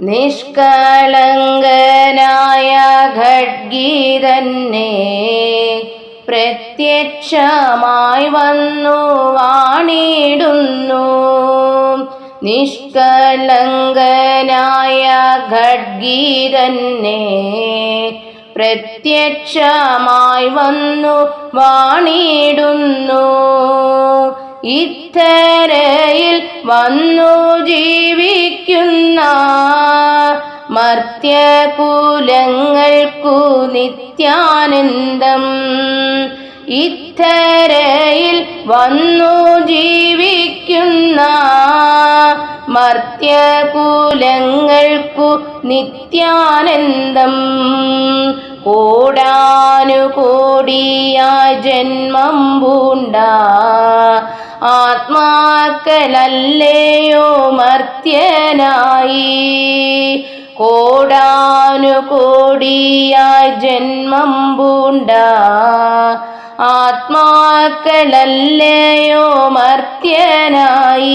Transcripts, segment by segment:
നിഷ്കളങ്കനായ ഖഡ്ഗീതന്നെ പ്രത്യക്ഷമായി വന്നു വാണിടുന്നു. നിഷ്കളങ്കനായ ഖഡ്ഗീതന്നെ പ്രത്യക്ഷമായി വന്നു വാണിടുന്നു. ഇത്തരയിൽ വന്നു ജീവിക്കുന്ന മർത്യകുലങ്ങൾക്കു നിത്യാനന്ദം. ഇത്തരയിൽ വന്നു ജീവിക്കുന്ന മർത്യകുലങ്ങൾക്കു നിത്യാനന്ദം. കോടാനുകോടിയ ജന്മം പൂണ്ട ആത്മാക്കളല്ലയോ മർത്യനായി. കോടാനുകോടിയ ജന്മം പൂണ്ട. ആത്മാക്കളല്ലയോ മർത്യനായി.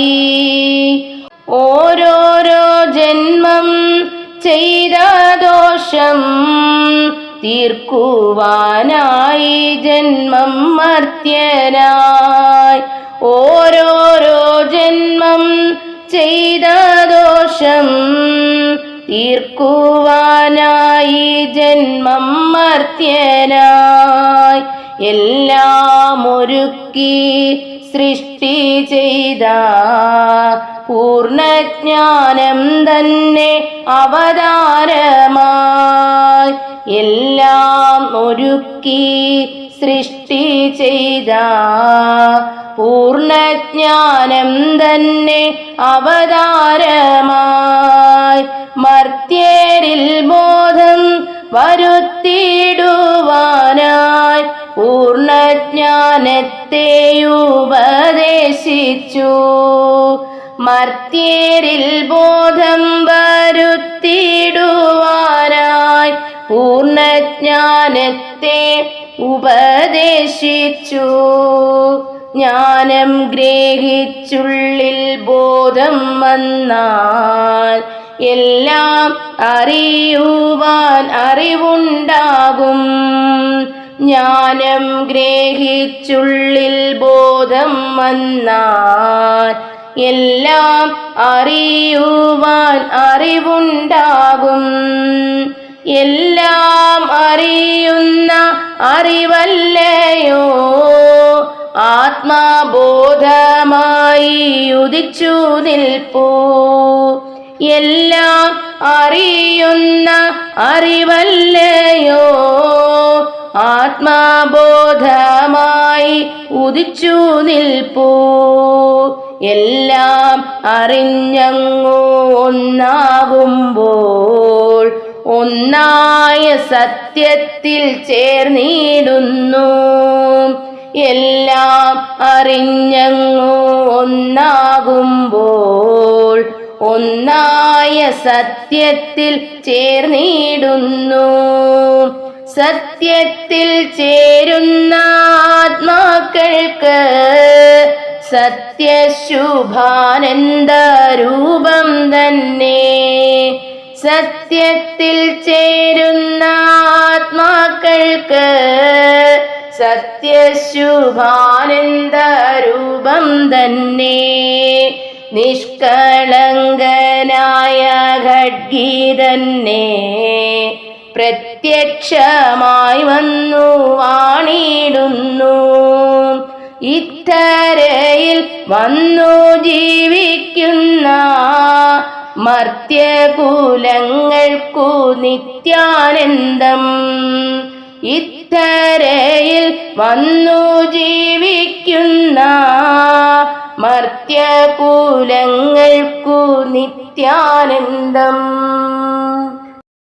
ഓരോരോ ജന്മം ചെയ്ത ദോഷം തീർക്കുവാനായി ജന്മം മർത്യനായി ഓരോരോ ജന്മം ചെയ്ത ദോഷം തീർക്കുവാനായി ജന്മം മർത്യനായി എല്ലാം ഒരുക്കി സൃഷ്ടി ചെയ്ത പൂർണജ്ഞാനം തന്നെ അവതാരമായി. എല്ലാം ഒരുക്കി സൃഷ്ടി ചെയ്ത പൂർണജ്ഞാനം തന്നെ അവതാരമായി. മർത്യരിൽ ബോധം വരുത്തിയിടുവാനായി ഉപദേശിച്ചു മർത്യരിൽ ബോധം വരുത്തിയിടുവാനായി പൂർണജ്ഞാനത്തെ ഉപദേശിച്ചു. ജ്ഞാനം ഗ്രഹിച്ചുള്ളിൽ ബോധം വന്നാൽ എല്ലാം അറിയുവാൻ അറിവുണ്ടാകും. ജ്ഞാനം ഗ്രഹിച്ചുള്ളിൽ ബോധം വന്നാൽ എല്ലാം അറിയുവാൻ അറിവുണ്ടാകും. എല്ലാം അറിയുന്ന അറിവല്ലയോ? ആത്മാബോധമായി ഉദിച്ചു നിൽപ്പൂ. എല്ലാം അറിയുന്ന അറിവല്ലയോ? ആത്മാബോധമായി ഉദിച്ചു നിൽപ്പൂ. എല്ലാം അറിഞ്ഞങ്ങോ ഒന്നാകുമ്പോൾ ഒന്നായ സത്യത്തിൽ ചേർന്നിടുന്നു. എല്ലാം അറിഞ്ഞങ്ങോ ഒന്നാകുമ്പോൾ ഒന്നായ സത്യത്തിൽ ചേർന്നിടുന്നു. സത്യത്തിൽ ചേരുന്ന ആത്മാക്കൾക്ക് സത്യശുഭാനന്ദ രൂപം തന്നെ. സത്യത്തിൽ ചേരുന്ന ആത്മാക്കൾക്ക് സത്യശുഭാനന്ദ രൂപം തന്നെ. നിഷ്കളങ്കനായ ഖഡ്ഗീതന്നെ പ്രത്യക്ഷമായി വന്നു വാണിടുന്നു. ഇത്തരയിൽ വന്നു ജീവിക്കുന്ന മർത്യകുലങ്ങൾക്കു നിത്യാനന്ദം. ഇത്തരയിൽ വന്നു ജീവിക്കുന്ന മർത്യകുലങ്ങൾക്കു നിത്യാനന്ദം.